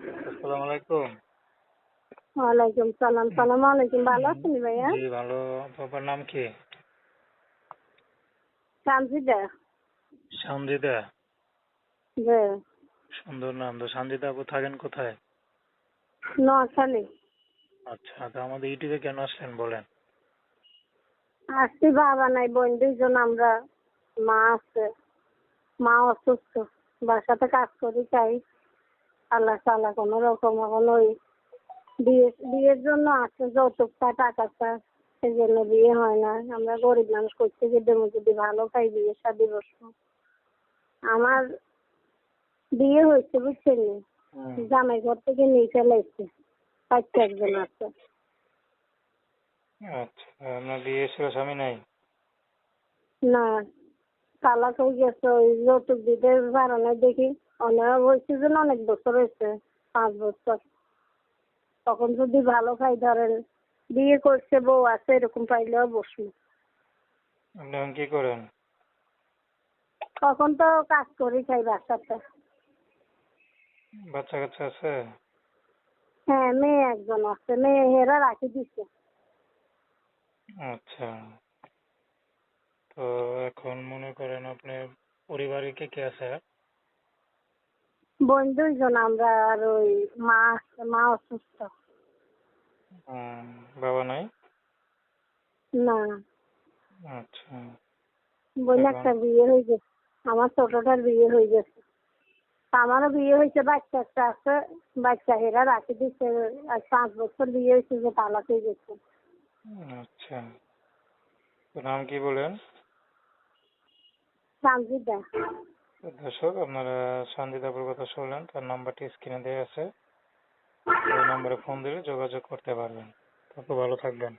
আসসালামু আলাইকুম। ওয়ালাইকুম সালাম। সালাম আলাইকুম। ভালো আছেন ভাইয়া? জি ভালো। বাবার নাম কি? সানজিদা। জি। সুন্দর নাম তো। আপু থাকেন কোথায়? নোয়াখালী। আচ্ছা তো আমাদের ইউটিউবে কেন আসলেন বলেন? আসছি বাবা নাই বোন দুইজন আমরা মা আছে। মা অসুস্থ। বাসাতে কাজ করি চাই আল্লাহ তালা কোনো রকম এখন ওই বিয়ে বিয়ের জন্য আছে যৌতুকটা টাকাটা সেই জন্য বিয়ে হয় না। আমরা গরিব মানুষ করতে গিয়ে যদি ভালো পাই বিয়ে শাদি বসবো। আমার বিয়ে হয়েছে বুঝছেন জামাই ঘর থেকে নিয়ে চলে এসছে বাচ্চা একজন আছে। আচ্ছা আপনার বিয়ে ছিল স্বামী নাই? না তালাক হয়ে গেছে ওই যৌতুক দিতে পারে না দেখি। অনেক হয়েছে যেন অনেক বছর হয়েছে পাঁচ বছর। তখন যদি ভালো খাই ধরেন বিয়ে করছে বউ আছে এরকম পাইলেও বসবো। এখন কি করেন? তখন তো কাজ করি খাই বাসাতে। বাচ্চা কাচ্চা আছে? হ্যাঁ মেয়ে একজন আছে মেয়ে হেরা রাখি দিছে। আচ্ছা। তো এখন মনে করেন আপনার পরিবারে কে কে আছে? বোন দুইজন আমরা আর ওই মা মা অসুস্থ। বাবা নাই? না। আচ্ছা। বোন একটা বিয়ে হয়ে গেছে আমার ছোটটার বিয়ে হয়ে গেছে। আমারও বিয়ে হয়েছে বাচ্চা একটা আছে বাচ্চা হেরা রাখি দিচ্ছে আর পাঁচ বছর বিয়ে হয়েছে যে তালাক হয়ে গেছে। আচ্ছা। নাম কি বলেন? সানজিদা তো দর্শক, আপনারা সঞ্জিতাপুর কথা শুনলেন, তার নাম্বারটি স্ক্রিনে দেওয়া আছে। ওই নাম্বারে ফোন দিলে যোগাযোগ করতে পারবেন। তত ভালো থাকবেন।